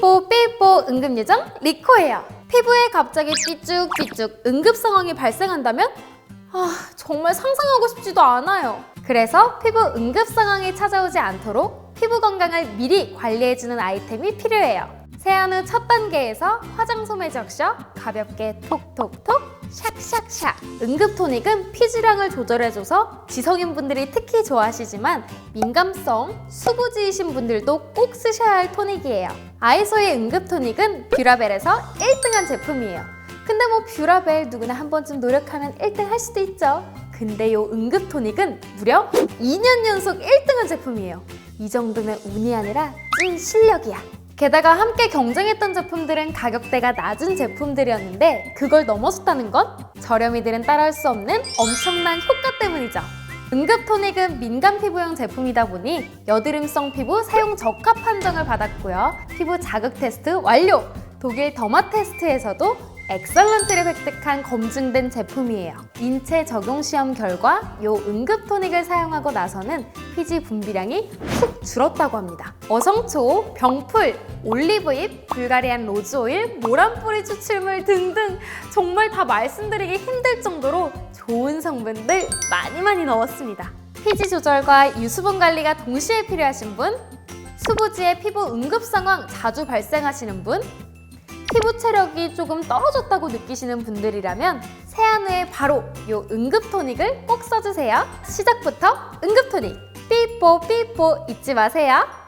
삐뽀 삐뽀 응급요정 리코예요. 피부에 갑자기 삐쭉삐쭉 응급 상황이 발생한다면? 아, 정말 상상하고 싶지도 않아요. 그래서 피부 응급 상황이 찾아오지 않도록 피부 건강을 미리 관리해주는 아이템이 필요해요. 세안 후 첫 단계에서 화장솜에 적셔 가볍게 톡톡톡 샥샥샥 응급 토닉은 피지량을 조절해줘서 지성인분들이 특히 좋아하시지만 민감성, 수부지이신 분들도 꼭 쓰셔야 할 토닉이에요. 아이소의 응급 토닉은 뷰라벨에서 1등한 제품이에요. 근데 뭐 뷰라벨 누구나 한 번쯤 노력하면 1등 할 수도 있죠. 근데 요 응급 토닉은 무려 2년 연속 1등한 제품이에요. 이 정도면 운이 아니라 찐 실력이야. 게다가 함께 경쟁했던 제품들은 가격대가 낮은 제품들이었는데 그걸 넘어섰다는 건 저렴이들은 따라할 수 없는 엄청난 효과 때문이죠. 응급 토닉은 민감 피부용 제품이다 보니 여드름성 피부 사용 적합 판정을 받았고요. 피부 자극 테스트 완료! 독일 더마 테스트에서도 엑설런트를 획득한 검증된 제품이에요. 인체 적용 시험 결과 요 응급 토닉을 사용하고 나서는 피지 분비량이 훅 줄었다고 합니다. 어성초, 병풀, 올리브잎, 불가리안 로즈오일, 모란뿌리 추출물 등등 정말 다 말씀드리기 힘들 정도로 좋은 성분들 많이 많이 넣었습니다. 피지 조절과 유수분 관리가 동시에 필요하신 분, 수부지의 피부 응급 상황 자주 발생하시는 분, 피부 체력이 조금 떨어졌다고 느끼시는 분들이라면 세안 후에 바로 요 응급 토닉을 꼭 써주세요. 시작부터 응급 토닉 삐뽀 삐뽀 잊지 마세요.